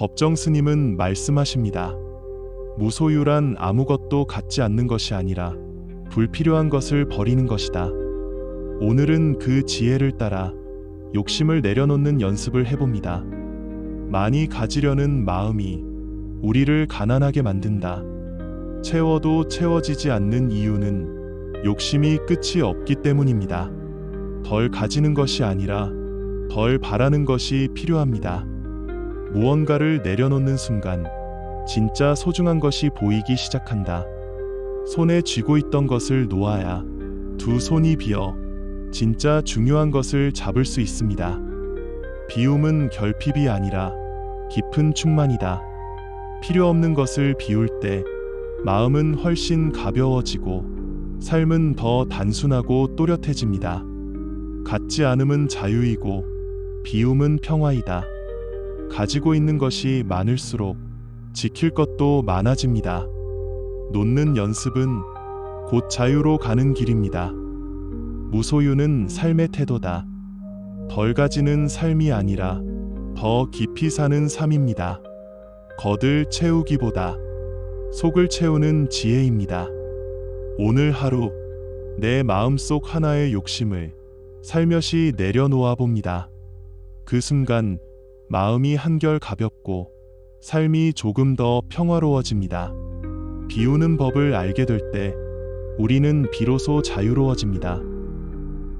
법정 스님은 말씀하십니다. 무소유란 아무것도 갖지 않는 것이 아니라 불필요한 것을 버리는 것이다. 오늘은 그 지혜를 따라 욕심을 내려놓는 연습을 해봅니다. 많이 가지려는 마음이 우리를 가난하게 만든다. 채워도 채워지지 않는 이유는 욕심이 끝이 없기 때문입니다. 덜 가지는 것이 아니라 덜 바라는 것이 필요합니다. 무언가를 내려놓는 순간 진짜 소중한 것이 보이기 시작한다. 손에 쥐고 있던 것을 놓아야 두 손이 비어 진짜 중요한 것을 잡을 수 있습니다. 비움은 결핍이 아니라 깊은 충만이다. 필요 없는 것을 비울 때 마음은 훨씬 가벼워지고 삶은 더 단순하고 또렷해집니다. 갖지 않음은 자유이고 비움은 평화이다. 가지고 있는 것이 많을수록 지킬 것도 많아집니다. 놓는 연습은 곧 자유로 가는 길입니다. 무소유는 삶의 태도다. 덜 가지는 삶이 아니라 더 깊이 사는 삶입니다. 겉을 채우기보다 속을 채우는 지혜입니다. 오늘 하루 내 마음속 하나의 욕심을 살며시 내려놓아 봅니다. 그 순간 마음이 한결 가볍고 삶이 조금 더 평화로워집니다. 비우는 법을 알게 될 때 우리는 비로소 자유로워집니다.